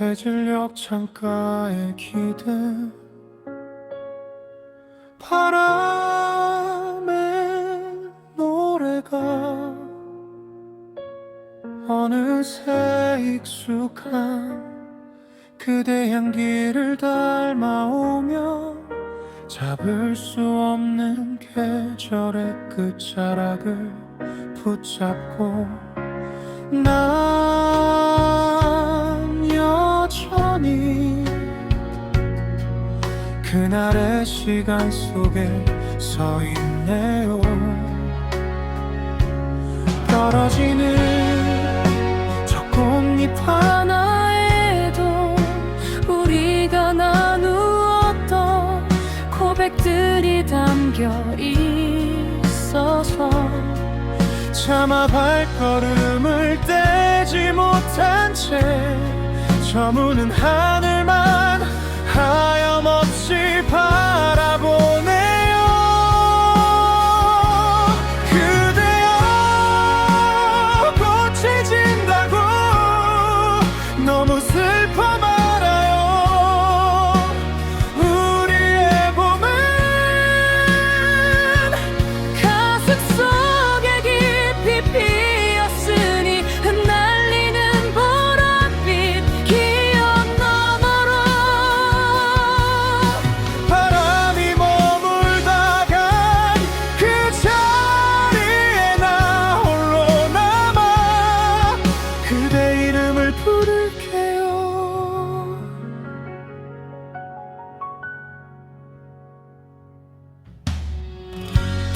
해질녘 창가에 기대. 바람의 노래가 어느새 익숙한 그대 향기를 닮아오며 잡을 수 없는 계절의 끝자락을 붙잡고 난 그날의 시간 속에 서 있네요. 떨어지는 저 꽃잎 하나에도 우리가 나누었던 고백들이 담겨 있어서 차마 발걸음을 떼지 못한 채 저무는 하늘 슬퍼 말아요. 우리의 봄은 가슴 속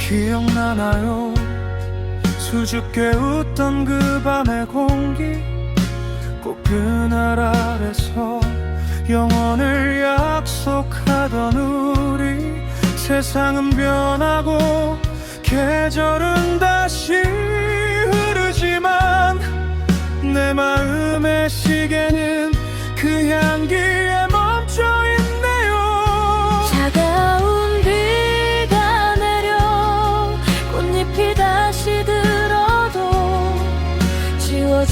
기억나나요? 수줍게 웃던 그 밤의 공기 꼭 그날 아래서 영원을 약속하던 우리 세상은 변하고 계절은 다시 흐르지만 내 마음의 시계는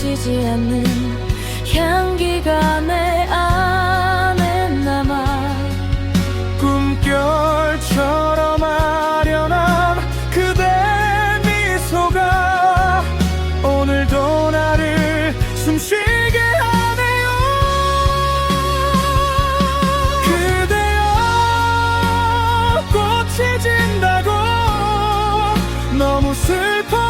지지 않는 향기가 내 안에 남아 꿈결처럼 아련한 그대 미소가 오늘도 나를 숨쉬게 하네요. 그대여 꽃이 진다고 너무 슬퍼